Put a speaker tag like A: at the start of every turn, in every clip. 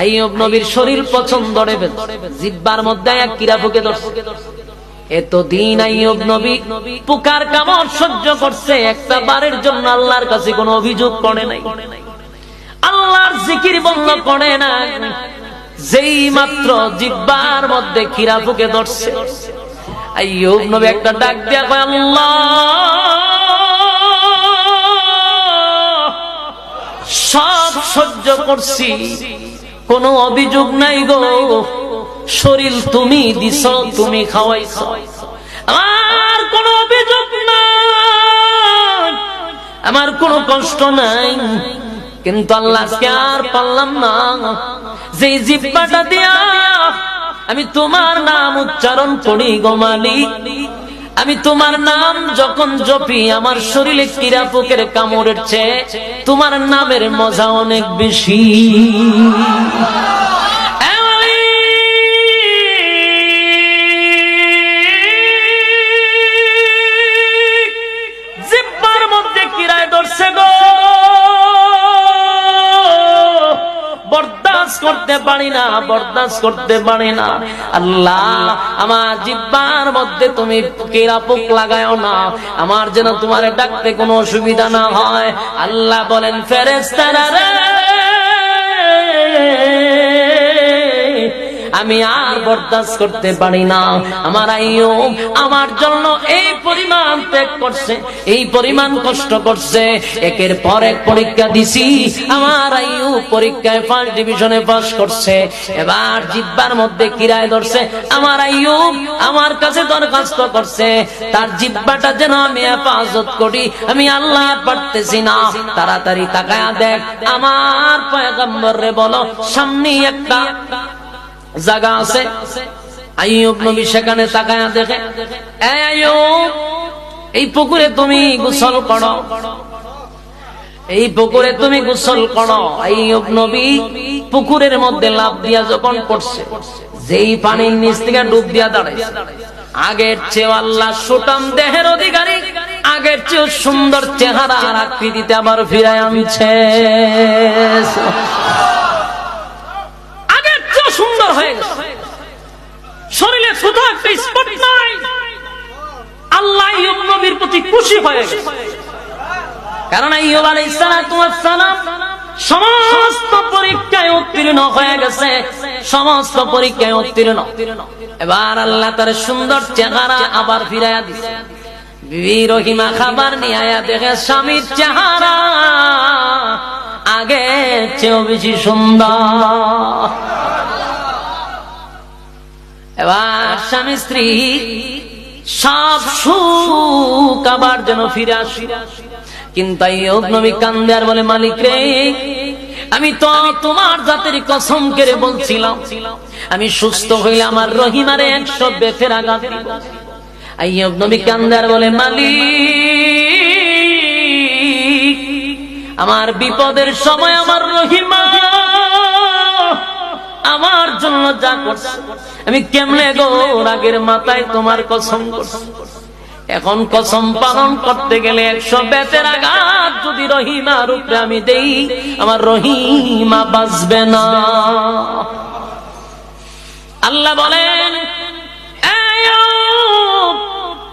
A: আইয়ুব নবীর শরীর পছন্দ জিব্বার মধ্যে এক কিরা ফুকে ধরছে। এতদিন আইয়ুব নবী পুকার কামড় সহ্য করছে। একটা বারের জন্য আল্লাহর কাছে কোনো অভিযোগ করে নাই। আল্লাহর জিকির বন্ধ করে না। যেই মাত্র জিব্বার মধ্যে খিরা ফুকে ধরছে। আইয়ুব নবী একটা ডাক দিয়া কয় আল্লাহ! সব সহ্য করছি। কোনো অভিযোগ নাই গো। শরীর তুমি দিছ, তুমি খাওয়াইছ। আমার কোনো অভিযোগ নাই। আমার কোনো কষ্ট নাই। কিন্তু আল্লাহ আজকে আর পারলাম না। যে জিব্বাটা দিয়া আমি তোমার নাম উচ্চারণ করি গো মালিক আমি তোমার নাম যখন জপি, আমার শরীরে কিরা পোকের কামড়ের তোমার নামের মজা অনেক বেশি। করতে পারি না, বরদাস্ত করতে পারি না। আল্লাহ, আমার জিব্বার মধ্যে তুমি কেরা পোক লাগায়ও না। আমার যেন তোমার ডাকতে কোনো অসুবিধা না হয়। আল্লাহ বলেন ফেরেস্তারা রে! আমি আর বরদাস্ত করতে পারি না। আমার আইও আমার জন্য এই পরিমাণ ত্যাগ করছে, এই পরিমাণ কষ্ট করছে। একের পর এক পরীক্ষা দিছি, আমার আইও পরীক্ষায় ফার্স্ট ডিভিশনে পাস করছে। এবার জিব্বার মধ্যে কিরায় ধরছে, আমার আইও আমার কাছে দরখাস্ত করছে। তার জিব্বাটা যেন আমি হেফাজত করি, আমি আল্লাহ পারতেছি না। তাড়াতাড়ি তাকায়া দেখ, আমার পয়গম্বর রে বলো সামনে একটা জায়গা আছে আইয়ুব নবী সেখানে তাকায়া দেখে আইয়ুব, এই পুকুরে তুমি গোসল করো। এই পুকুরে তুমি গোসল করো। আইয়ুব নবী পুকুরের মধ্যে লাভ দিয়া যখন পড়ছে, যেই পানির নিচ থেকে ডুব দিয়া দাঁড়াইছে। আগের চেয়ে আল্লাহ সুটাম দেহের অধিকারী, আগের চেয়ে সুন্দর চেহারা আর আকৃতিতে আবার ফিরায় আনছে। সমস্ত পরীক্ষায় উত্তীর্ণ হয়ে গেছে। সমস্ত পরীক্ষায় উত্তীর্ণ। এবার আল্লাহ তার সুন্দর চেহারা আবার ফিরাইয়া দিছে। বিবি খাবার নিয়ে আয়া দেখে স্বামীর চেহারা আগে চেয়েও বেশি সুন্দর। স্বামী স্ত্রী সব সুখ আবার যেন ফিরে আসি। কিন্তু নবী কান্দে আর বলে, মালিক রে, আমি তো তোমার কসম বলছিলাম, আমি সুস্থ হইলে আমার রহিমারে একশো বেফের আঘাত আইয়ব নবী কান্দে আর বলে, মালিক, আমার বিপদের সময় আমার রহিমা আমার জন্য যা করছে। আমি কেমনে গো রাগের মাথায় তোমার কসম করছি। এখন কসম পালন করতে গেলে একশো বেতের আঘাত যদি রহিমার উপরে আমি দেই, আমার রহিমা বাঁচবে না। আল্লাহ বলেন, "এই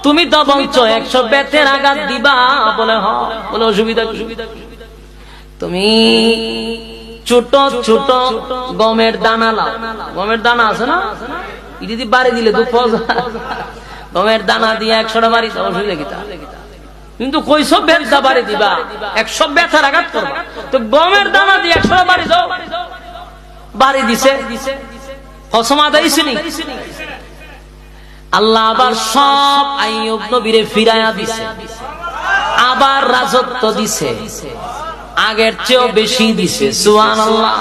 A: তুমি তো বলছো একশো বেতের আঘাত দিবা বলে, হ, বলে অসুবিধা? তুমি ছোট ছোট গমের দানা লাও। গমের দানা আছে না? যদি বাড়ি দিলে দুঃখ গমের দানা দিয়ে একশোটা বাড়ি দাও অসুবিধা কি কিন্তু কই সব ব্যবসা বাড়ি দিবা? একশো ব্যথার আঘাত করবা। তো গমের দানা দিয়ে একশো বাড়ি দাও। বাড়ি দিছে। কসমা দিয়েছিনি আল্লাহ আবার সব আইয়ুব নবীরে ফিরায়া দিছে। আবার রাজত্ব দিছে। আগের চেয়েও বেশি দিছে সুহান আল্লাহ